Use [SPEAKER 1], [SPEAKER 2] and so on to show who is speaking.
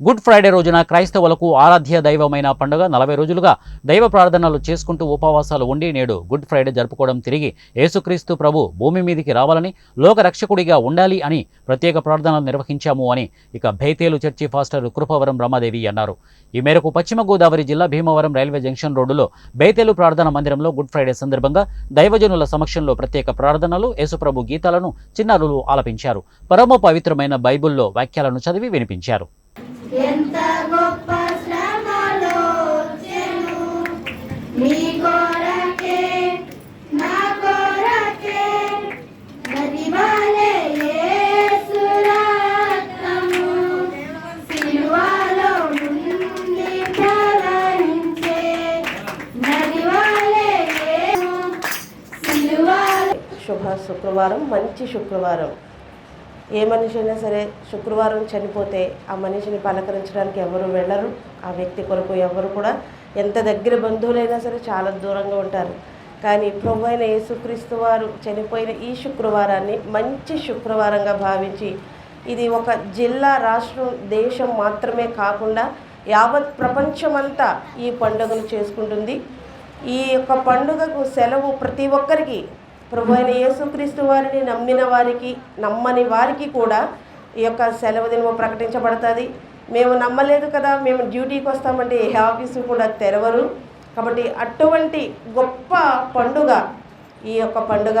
[SPEAKER 1] Good Friday రోజున క్రైస్తవులకు ఆరాధ్య దైవమైన పండుగ. నలభై రోజులుగా దైవ ప్రార్థనలు చేసుకుంటూ ఉపవాసాలు ఉండి నేడు గుడ్ ఫ్రైడే జరుపుకోవడం తిరిగి యేసుక్రీస్తు ప్రభు భూమి మీదికి రావాలని లోక రక్షకుడిగా ఉండాలి అని ప్రత్యేక ప్రార్థనలు నిర్వహించాము అని ఇక Bethel church pastor Krupavaram Ramadevi అన్నారు. ఈ మేరకు పశ్చిమ గోదావరి జిల్లా భీమవరం రైల్వే జంక్షన్ రోడ్డులో బైతేలు ప్రార్థన మందిరంలో గుడ్ ఫ్రైడే సందర్భంగా దైవజనుల సమక్షంలో ప్రత్యేక ప్రార్థనలు యేసుప్రభు గీతాలను చిన్నారులు ఆలపించారు. పరమ పవిత్రమైన బైబిల్లో వాక్యాలను చదివి వినిపించారు.
[SPEAKER 2] శుభ శుక్రవారం మంచి శుక్రవారం. ఏ మనిషి అయినా సరే శుక్రవారం చనిపోతే ఆ మనిషిని పలకరించడానికి ఎవరు వెళ్ళరు ఆ వ్యక్తి కొరకు ఎవరు కూడా ఎంత దగ్గర బంధువులైనా సరే చాలా దూరంగా ఉంటారు. కానీ ప్రభు అయిన యేసుక్రీస్తు వారు చనిపోయిన ఈ శుక్రవారాన్ని మంచి శుక్రవారంగా భావించి ఇది ఒక జిల్లా రాష్ట్రం దేశం మాత్రమే కాకుండా యావత్ ప్రపంచమంతా ఈ పండుగను చేసుకుంటుంది. ఈ యొక్క పండుగకు సెలవు ప్రతి ఒక్కరికి ప్రభు అయిన యేసుక్రీస్తు వారిని నమ్మిన వారికి నమ్మని వారికి కూడా ఈ యొక్క సెలవు దినము ప్రకటించబడుతుంది. మేము నమ్మలేదు కదా మేము డ్యూటీకి వస్తామంటే ఏ ఆఫీసు కూడా తెరవరు. కాబట్టి అటువంటి గొప్ప పండుగ ఈ యొక్క పండుగ